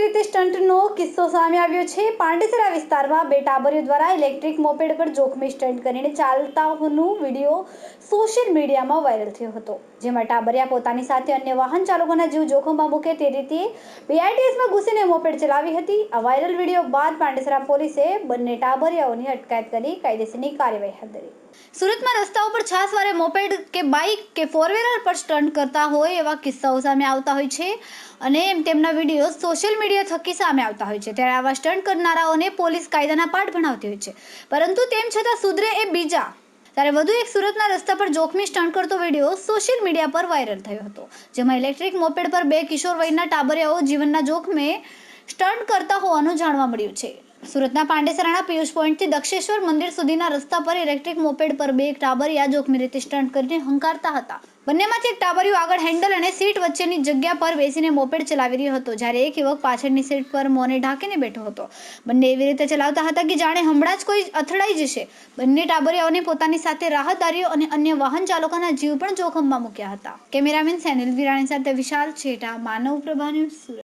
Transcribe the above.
રીતે સ્ટંટનો કિસ્સો સામે આવ્યો છે. પાંડેસરા વિસ્તારમાં બે ટાબરીઓ દ્વારા ઇલેક્ટ્રિક મોપેડ પર જોખમી સ્ટંટ કરીને ચાલતા વીડિયો સોશિયલ મીડિયામાં વાયરલ થયો હતો, જેમાં ટાબરિયા પોતાની સાથે અન્ય વાહન ચાલકોના જીવ જોખમમાં મૂકે તે રીતે બીઆઈટીએસમાં ઘૂસીને મોપેડ ચલાવી હતી. આ વાયરલ વીડિયો બાદ પાંડેસરા પોલીસે બંને ટાબરિયાઓની અટકાયત કરી કાયદેસરની કાર્યવાહી હાથ ધરી. સુરતમાં રસ્તાઓ પર છાસવારે મોપેડ કે બાઇક કે ફોર વ્હીલર પર સ્ટન્ટ કરતા હોય એવા કિસ્સાઓ સામે આવતા હોય છે અને તેમના વીડિયો સોશિયલ મીડિયા થકી સામે આવતા હોય છે. ત્યારે આવા સ્ટન્ટ કરનારાઓને પોલીસ કાયદાના પાઠ ભણાવતી હોય છે. પરંતુ તેમ છતાં સુધરે એ બીજા. ત્યારે વધુ એક સુરતના રસ્તા પર જોખમી સ્ટન્ટ કરતો વીડિયો સોશિયલ મીડિયા પર વાયરલ થયો હતો. જેમાં ઇલેક્ટ્રિક મોપેડ પર બે કિશોર વયના ટાબરિયાઓ જીવનના જોખમે સ્ટન્ટ કરતા હોવાનું જાણવા મળ્યું છે. સુરતના પાંડેસરાના પિયુષ પોઈન્ટથી દક્ષેશ્વર મંદિર સુધીના રસ્તા પર ઇલેક્ટ્રિક મોપેડ પર બે ટાબરિયા જોખમી રીતે સ્ટન્ટ કરીને હંકારતા હતા. બંનેમાંથી એક ટાબરિયું આગળ હેન્ડલ અને સીટ વચ્ચેની જગ્યા પર બેસીને મોપેડ ચલાવી રહ્યો હતો, જ્યારે એક યુવક પાછળની સીટ પર મોને ઢાંકીને બેઠો હતો. બંને એવી રીતે ચલાવતા હતા કે જાણે હમણાં જ કોઈ અથડાઈ જશે. બંને ટાબરિયાઓને પોતાની સાથે રાહદારીઓ અને અન્ય વાહન ચાલકોના જીવ પણ જોખમમાં મૂક્યા હતા. કેમેરામેન સેનિલ વિરાણી સાથે વિશાલ છેટા, માનવ પ્રભા ન્યૂઝ